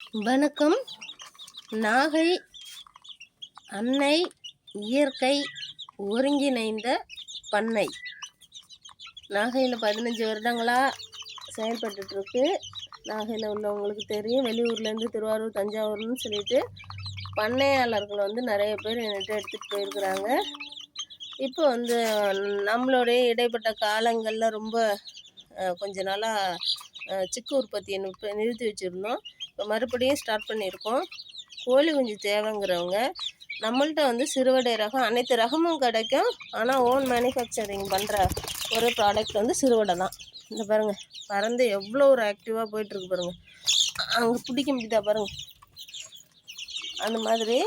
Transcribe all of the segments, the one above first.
வணக்கம். நாகை அன்னை இயற்கை ஒருங்கிணைந்த பண்ணை. நாகையில் பதினஞ்சு வருடங்களாக செயல்பட்டுருக்கு நாகையில் உள்ளவங்களுக்கு தெரியும். வெளியூர்லேருந்து திருவாரூர் தஞ்சாவூர்னு சொல்லிட்டு பண்ணையாளர்கள் வந்து நிறைய பேர் என்கிட்ட எடுத்துகிட்டு போயிருக்கிறாங்க. இப்போ வந்து நம்மளுடைய இடைப்பட்ட காலங்களில் ரொம்ப கொஞ்ச நாளாக சிக்கு உற்பத்தியை நிறுத்தி வச்சுருந்தோம். மறுபடியும் ஸ்டார்ட் பண்ணியிருக்கோம். கோழி குஞ்சு தேவைங்கிறவங்க நம்மள்ட்ட வந்து சிறுவடை ரகம் அனைத்து ரகமும் கிடைக்கும். ஆனால் ஓன் மேனுஃபேக்சரிங் பண்ணுற ஒரு ப்ராடக்ட் வந்து சிறுவடை தான். இந்த பாருங்கள் பறந்து எவ்வளோ ஒரு ஆக்டிவாக போயிட்டுருக்கு பாருங்கள் அங்கே பிடிக்க முடியுதா பாருங்கள் அந்த மாதிரி.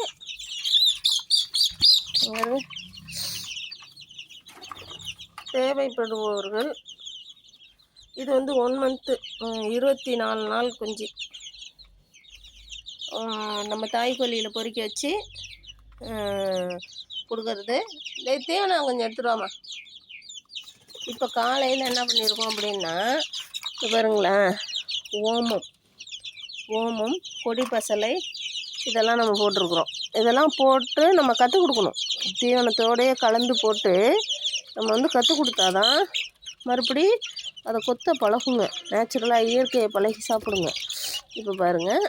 தேவைப்படுபவர்கள் இது வந்து ஒன் மந்த்து இருபத்தி நாலு நாள் குஞ்சு. நம்ம தாய்க்கொல்லியில் பொறுக்கி வச்சு கொடுக்கறது. தேவை தீவனம் கொஞ்சம் எடுத்துருவாமா இப்போ காலையில் என்ன பண்ணியிருக்கோம் அப்படின்னா பாருங்களேன் ஓமம். ஓமம் கொடி பசலை இதெல்லாம் நம்ம போட்டிருக்குறோம். இதெல்லாம் போட்டு நம்ம கற்றுக் கொடுக்கணும். தீவனத்தோடையே கலந்து போட்டு நம்ம வந்து கற்றுக் கொடுத்தாதான் மறுபடி அதை கொத்த பழகுங்க. நேச்சுரலாக இயற்கையை பழகி சாப்பிடுங்க. இப்போ பாருங்கள்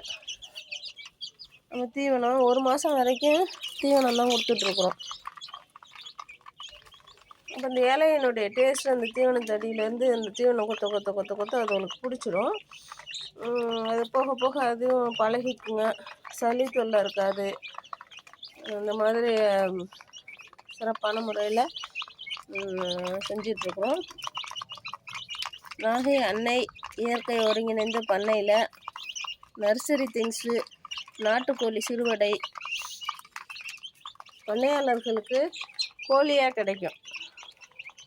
நம்ம தீவனம் ஒரு மாதம் வரைக்கும் தீவனம் தான் கொடுத்துட்ருக்குறோம். அப்போ இந்த இலையினுடைய டேஸ்ட் அந்த தீவனத்தடியிலேருந்து அந்த தீவனம் கொத்த கொத்த கொத்த கொத்த அது உனக்கு பிடிச்சிடும் அது போக போக அதுவும் பழகிக்குங்க. சளி தொல்லை இருக்காது. இந்த மாதிரி சிறப்பான முறையில் செஞ்சிட்ருக்குறோம். நாகை அன்னை இயற்கை ஒருங்கிணைந்த பண்ணையில் நர்சரி திங்ஸு நாட்டுக்கோழி சிறுவடை. பண்ணையாளர்களுக்கு கோழியாக கிடைக்கும்.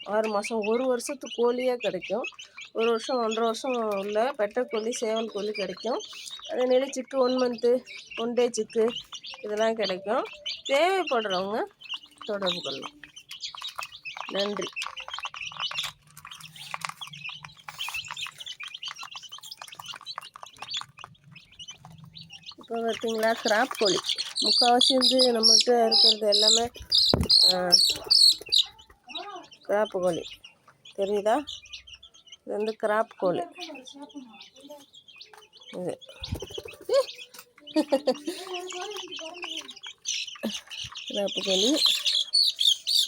ஆறு மாதம் ஒரு வருஷத்துக்கு கோழியாக கிடைக்கும். ஒரு வருஷம் ஒன்றரை வருஷம் உள்ள பெட்டைக்கோழி சேவல் கோழி கிடைக்கும். அதே நிலை chick one month one day chick இதெல்லாம் கிடைக்கும். தேவைப்படுறவங்க தொடர்பு கொள்ளலாம். நன்றி. இப்போ பார்த்தீங்களா கிராப் கோழி. முக்கால்வாசி வந்து நம்மகிட்ட இருக்கிறது எல்லாமே கிராப் கோழி. தெரியுதா? இது வந்து கிராப் கோழி. இது. கிராப் கோழி.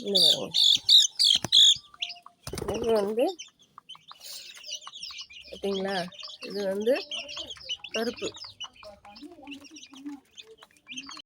இன்னும் வரும் இது வந்து பார்த்தீங்களா? இது வந்து கருப்பு.